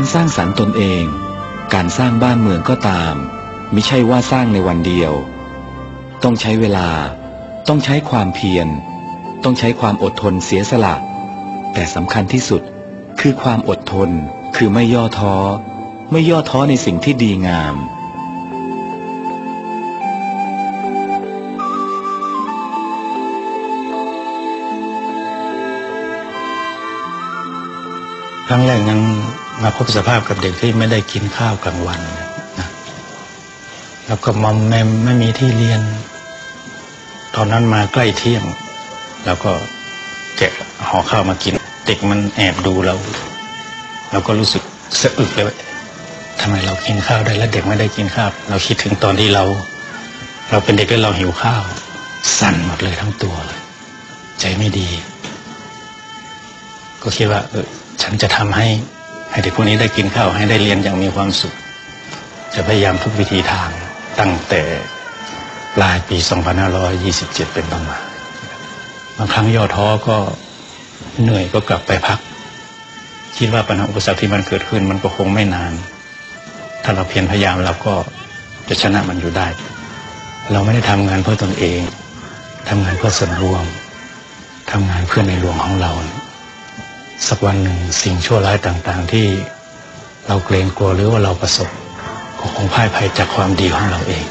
การสร้างสรรค์ตนเอง การสร้างบ้านเมืองก็ตามไม่ใช่ว่าสร้างในวันเดียว ต้องใช้เวลา ต้องใช้ความเพียร ต้องใช้ความอดทนเสียสละ แต่สำคัญที่สุดคือความอดทน คือไม่ย่อท้อ ไม่ย่อท้อในสิ่งที่ดีงาม ครั้งแรกนั้น มาพบสภาพกับเด็กที่ไม่ได้กินข้าวกลางวันนะแล้วก็มอมแมมไม่มีที่เรียน ตอนนั้นมาใกล้เที่ยง แล้วก็แกะห่อข้าวมากิน เด็กมันแอบดูเราเราก็รู้สึกสะอึกเลยว่าทำไมเรากินข้าวได้แล้วเด็กไม่ได้กินข้าว เราคิดถึงตอนที่เรา เราเป็นเด็กแล้วเราหิวข้าว สั่นหมดเลยทั้งตัวเลยใจไม่ดี ก็คิดว่า เออฉันจะทำให้ ให้เด็กพวกนี้ได้กินข้าวให้ได้เรียนอย่างมีความสุข จะพยายามทุกวิธีทางตั้งแต่ปลายปี 2527 เป็นต้นมาบางครั้งย่อท้อก็เหนื่อยก็กลับไปพัก คิดว่าปัญหาอุปสรรคที่มันเกิดขึ้นมันก็คงไม่นาน ถ้าเราเพียรพยายามเราก็จะชนะมันอยู่ได้ เราไม่ได้ทำงานเพื่อตนเองทำงานเพื่อส่วนรวมทำงานเพื่อในหลวงของเรา สักวันหนึ่งสิ่งชั่วร้ายต่างๆ ที่เราเกรงกลัวหรือว่าเราประสบก็คงพ่ายภัยจากความดีของเราเอง